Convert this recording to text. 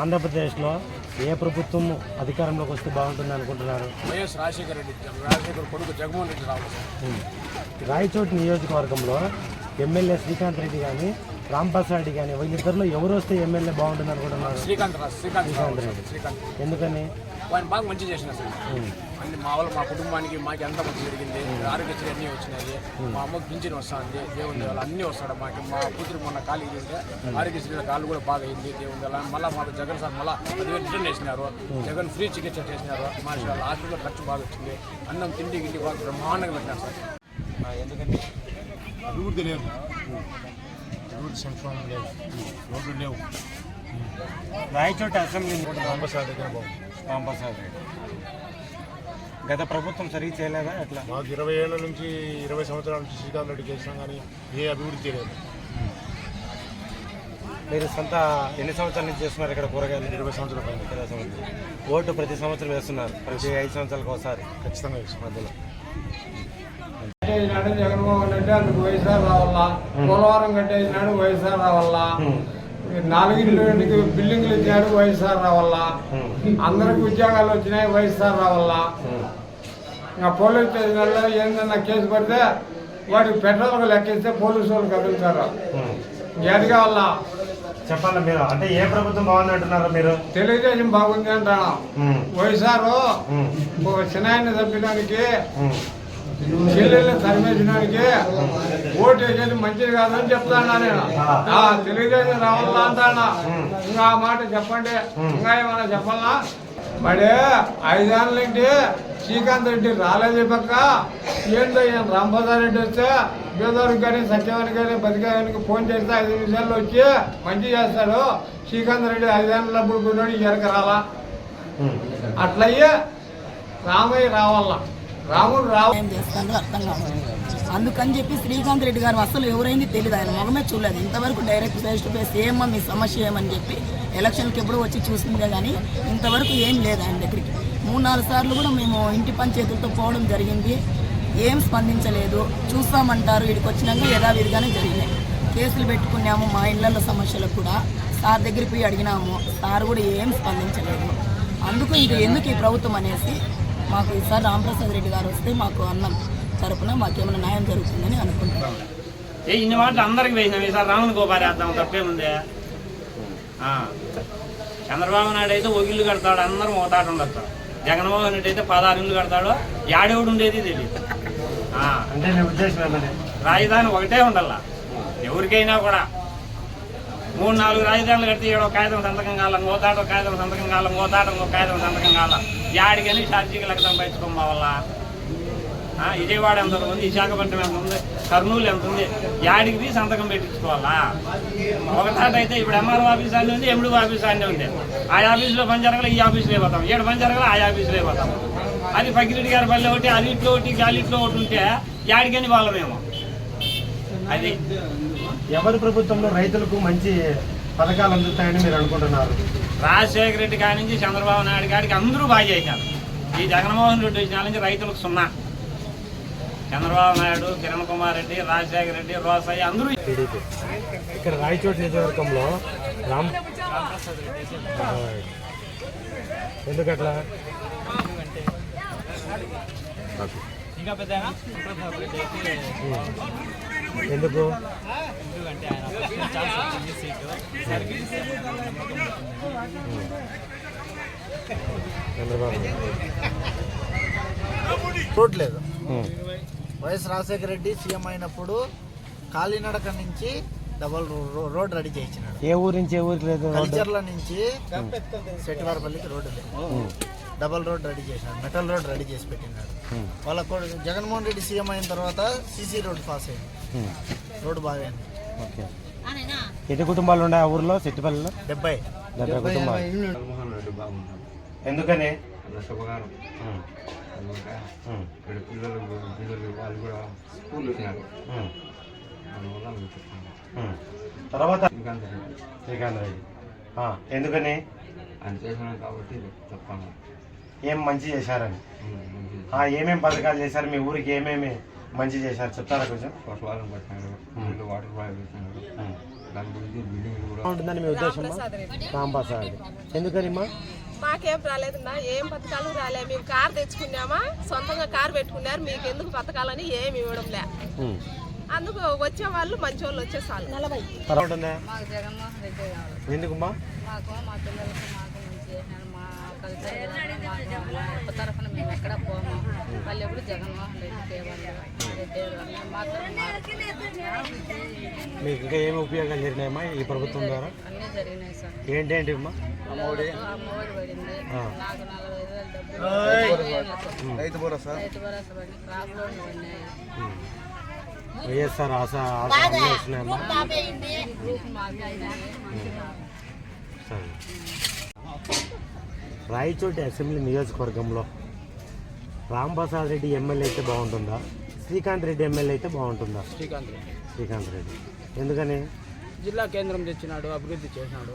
ఆంధ్రప్రదేశ్లో ఏ ప్రభుత్వం అధికారంలోకి వస్తే బాగుంటుంది అనుకుంటున్నారు? వైఎస్ రాజశేఖర రెడ్డి రాజశేఖర కొడుకు జగన్మోహన్ రెడ్డి ఉమ్. రాయచోటి నియోజకవర్గంలో ఎమ్మెల్యే శ్రీకాంత్ రెడ్డి కానీ రాంప్రసాద్ రెడ్డి కానీ వీళ్ళిద్దరిలో ఎవరు వస్తే ఎమ్మెల్యే బాగుంటుంది అనుకుంటున్నారు? శ్రీకాంత్ శ్రీకాంత్ రావాలి సార్. శ్రీకాంత్. ఎందుకని? బాగా మంచి చేసిన అన్ని మా వాళ్ళు మా కుటుంబానికి మాకు ఎంత మంచి జరిగింది. ఆరోగ్యశ్రీ అన్నీ వచ్చినాయి. మా అమ్మకి పింఛన్ వస్తుంది. దేవుని దేవాల అన్నీ వస్తాడు మాకు మా కూతురు మొన్న ఖాళీ చేస్తే ఆరోగ్యశ్రీ కాళ్ళు కూడా బాగా అయింది. దేవుని దేవాల మళ్ళీ మాకు జగన్ సార్ మళ్ళీ పదివేలు రిటర్న్ చేసినారు. జగన్ ఫ్రీ చికిత్స చేసినారు. మా హాస్పిటల్ ఖర్చు బాగా వచ్చింది. అన్నం తిండి గిండి బాగా బ్రహ్మాండంగా పెట్టినారు సార్. ఆ, ఎందుకని అభివృద్ధి లేవు. అభివృద్ధి సంక్షేమం లేవు. రోడ్లు లేవు. రాయచోటి అసెంబ్లీ రాంబసారి దగ్గర బాగుంది రాంప్రసాద్ రెడ్డి గత ప్రభుత్వం సరిగ్గా చేయలేదా? ఎట్లా? మాకు ఇరవై ఏళ్ళ నుంచి ఇరవై సంవత్సరాల నుంచి శ్రీకాంత్ రెడ్డి చేసినాం కానీ ఏ అభివృద్ధి లేదు. మీరు సొంత ఎన్ని సంవత్సరాల నుంచి చేస్తున్నారు ఇక్కడ కూరగాయలు? ఇరవై సంవత్సరాల పైన. ఇరవై సంవత్సరాలు. ఓటు ప్రతి సంవత్సరం వేస్తున్నారు. ప్రతి ఐదు సంవత్సరాలకు ఒకసారి. ఖచ్చితంగా మధ్యలో. జగన్మోహన్ రెడ్డి అందుకు వైఎస్ఆర్ రావాలా? పోలవరం కట్టేసినాడు వైఎస్ఆర్ రావాలా? నాలుగింటికి బిల్డింగ్లు ఇచ్చినాడు వైఎస్ఆర్ రావాలా అందరికి ఉద్యోగాలు వచ్చినాయి వైఎస్ఆర్ రావాలా ఇంకా పోలీస్ స్టేషన్లో ఏందన్నా కేసు పడితే వాడికి పెట్రోల్ లెక్కిస్తే పోలీసు వాళ్ళు కదులుతారు. ఏది కావాలా? చెప్పాలి మీరు. అంటే ఏ ప్రభుత్వం బాగుంది అంటున్నారు మీరు? తెలుగుదేశం బాగుంది అంటాను. వైఎస్ఆర్ ఉమ్, చిన్నాయన్ని చెల్లెళ్ళ ఉమ్. చెల్లెల్ని ఓటు వేసేది మంచిది కాదని చెప్తానా నేను. ఆ, తెలుగుదేశం రావాలా అంటానా ఇంకా ఆ మాట చెప్పండి. ఇంకా ఏమైనా చెప్పాలా? మరి ఐదేళ్ళ నుండి శ్రీకాంత్ రెడ్డి రాలేదు పక్క. ఏంటో ఈయన రాంప్రసాద్ రెడ్డి వస్తే బేదవారికి కానీ సత్యవానికి కానీ బతికానికి ఫోన్ చేస్తే ఐదు నిమిషాల్లో వచ్చి మంచి చేస్తాడు. శ్రీకాంత్ రెడ్డి ఐదేళ్ళ పుడుకున్నాడు ఎరక రాలా? అట్లయ్యే రామయ్య రావాలా? రాముడు అర్థం కాదు. అందుకని చెప్పి శ్రీకాంత్ రెడ్డి గారు అసలు ఎవరైంది తెలియదు ఆయన మొగమే చూడలేదు. ఇంతవరకు డైరెక్ట్ ఫేస్ టు ఫేస్ ఏమో మీ సమస్య ఏమని చెప్పి ఎలక్షన్కి ఎప్పుడు వచ్చి చూసిందే కానీ ఇంతవరకు ఏం లేదు ఆయన దగ్గరికి. మూడు నాలుగు సార్లు కూడా మేము ఇంటి పంచాయతీలతో పోవడం జరిగింది. ఏం స్పందించలేదు. చూస్తామంటారు. ఇక్కడికి వచ్చినాక యథావిధిగానే జరిగినాయి. కేసులు పెట్టుకున్నాము. మా ఇళ్ళలో సమస్యలకు కూడా సార్ దగ్గరికి పోయి అడిగినాము. సార్ కూడా ఏం స్పందించలేదు. అందుకు ఇది ఎందుకు ఈ ప్రభుత్వం అనేసి మాకు ఈసారి రామప్రసాద్ రెడ్డి గారు వస్తే మాకు అన్నం తరపున మాకేమైనా న్యాయం జరుగుతుందని అనుకుంటున్నాం. ఏ ఇన్ని మాటలు అందరికి వేసినాం. ఈసారి రాముని గోపారేద్దాం తప్పేముంది. చంద్రబాబు నాయుడు అయితే ఒక ఇల్లు కడతాడు అందరం ఒక తాట ఉండొచ్చు. జగన్మోహన్ రెడ్డి అయితే పదహారు ఇల్లు కడతాడు యాడెవడు ఉండేది తెలియదు. అంటే ఏమని రాజధాని ఒకటే ఉండాల. ఎవరికైనా కూడా. మూడు నాలుగు రాజధానులు కడితే ఈడ ఒక కాగితం సంతకం కాలం గోతాట ఒక కాగితం సంతకం కాలం గోతాట ఒక కాగితం సంతకం కాల యాడికని షార్జీకి లెక్కడం బయటకోమా వల్ల. ఆ, విజయవాడ ఎంత ఉంది? విశాఖపట్నం ఎంత ఉంది? కర్నూలు ఎంత ఉంది? యాడికి పోయి సంతకం పెట్టించుకోవాలా? ఒక తాట అయితే ఇప్పుడు ఎంఆర్ఓ ఆఫీస్ అని ఉంది ఎండు ఆఫీస్ అని ఉంది. ఆ ఆఫీస్లో పని జరగలే ఈ ఆఫీస్లో పోతాం. ఏడు పని జరగలే ఆ ఆఫీస్లో పోతాం. అది ఫకిరెడ్డి గారి పల్లె ఒకటి అది ఇట్లో ఒకటి గాలిట్లో ఒకటి ఉంటే యాడికని వాళ్ళమేమో. అది ఎవరి ప్రభుత్వంలో రైతులకు మంచి పథకాలు అందుతాయని మీరు అనుకుంటున్నారు? రాజశేఖర రెడ్డి కాడి నుంచి చంద్రబాబు నాయుడు గారికి అందరూ బాగా చేశారు. ఈ జగన్మోహన్ రెడ్డి వచ్చిన నుంచి రైతులకు సున్నా. చంద్రబాబు నాయుడు కిరణ్ కుమార్ రెడ్డి రాజశేఖర రెడ్డి రోసయ్య అందరూ ఇక్కడ రాయచోటి నియోజకవర్గంలో రామ్ ఎందుకట్లా? ఎందుకు చంద్రబాబు రోడ్ లేదు um. YS Rajasekhara Reddy CM అయినప్పుడు కాలినడక నుంచి డబల్ రోడ్ రెడీ చేయించినాడు ఏ ఊరు నుంచి ఏ ఊరికి లేదు? కల్చర్ల నుంచి సెట్టివారపల్లికి రోడ్డు లేదు డబల్ రోడ్ రెడీ చేసినాడు మెటల్ రోడ్ రెడీ చేసి పెట్టినాడు. వాళ్ళ జగన్మోహన్ రెడ్డి సీఎం అయిన తర్వాత సీసీ రోడ్ పాస్ అయింది. Road okay. ఎన్ని కుటుంబాలు ఉన్నాయి ఆ ఊర్లో? సిట్టిపల్లిలో? డెబ్బై. డెబ్బై కుటుంబాలు. జగన్మోహన్ రెడ్డి బాగున్నాడు. ఎందుకని? చాలా శుభకారం ఉమ్. కనుక ఉమ్. ఇక్కడ పిల్లలు పిల్లలు వాళ్ళు కూడా స్కూల్ వచ్చినారు ఉమ్. అందువల్ల మీకు చెప్తాను. ఉమ్. తర్వాత? శ్రీకాంత్ రెడ్డి. శ్రీకాంత్ రెడ్డి. ఆ, ఎందుకని? ఆయన చేసినాడు కాబట్టి చెప్తాను. ఏం మంచి చేశారని? ఉమ్, మంచిది ఆ, ఏమేం పథకాలు చేశారు? మీ ఊరికి ఏమేమి మంచి చేశారు. చెప్తారా కొంచెం? పట్టినాడు. నీళ్ళు వాటర్ వేసినాడు. ఉమ్. దాని గురించి బిల్డింగ్ కూడా బాగుంటుందని మీ ఉద్దేశం రాంప్రసాద్ రెడ్డి ఎందుకనిమ్మా? మాకేం రాలేదన్నా ఏం పథకాలు రాలే. మేము కార్ తెచ్చుకున్నామా? సొంతంగా కార్ పెట్టుకున్నారు. మీకు ఎందుకు పథకాలని ఏమి ఇవ్వడం లే. అందుకు వచ్చే వాళ్ళు మంచి వాళ్ళు వచ్చే చాలు తర్వాత ఉంటుందా మాకు జగన్మోహన్ రెడ్డి కావాలి. ఎందుకుమ్మా? మాకు మా పిల్లలకు మా కల్చర్ మా తరఫున మేము ఎక్కడ పోము వాళ్ళు ఎప్పుడు జగన్మోహన్ రెడ్డి మీకు ఇంకా ఏమి ఉపయోగాలు జరిగినాయమ్మా ఈ ప్రభుత్వం ద్వారా? అన్నీ జరిగినాయి సార్ ఏంటేంటి అమ్మా? అమ్మఒడి పడింది ఆ. నాకు నలభై వేలు డబ్బులు రైతు భరోసా రైతు భరోసా పడింది క్రాప్ లోన్లు పడినాయి వైఎస్ఆర్ ఆశ ఆశ సరే. రాయచోటి అసెంబ్లీ నియోజకవర్గంలో రాంప్రసాద్ రెడ్డి ఎమ్మెల్యే అయితే బాగుంటుందా? శ్రీకాంత్ రెడ్డి ఎమ్మెల్యే అయితే బాగుంటుందా? శ్రీకాంత్ రెడ్డి. శ్రీకాంత్ రెడ్డి. ఎందుకని? జిల్లా కేంద్రం తెచ్చినాడు అభివృద్ధి చేసినాడు.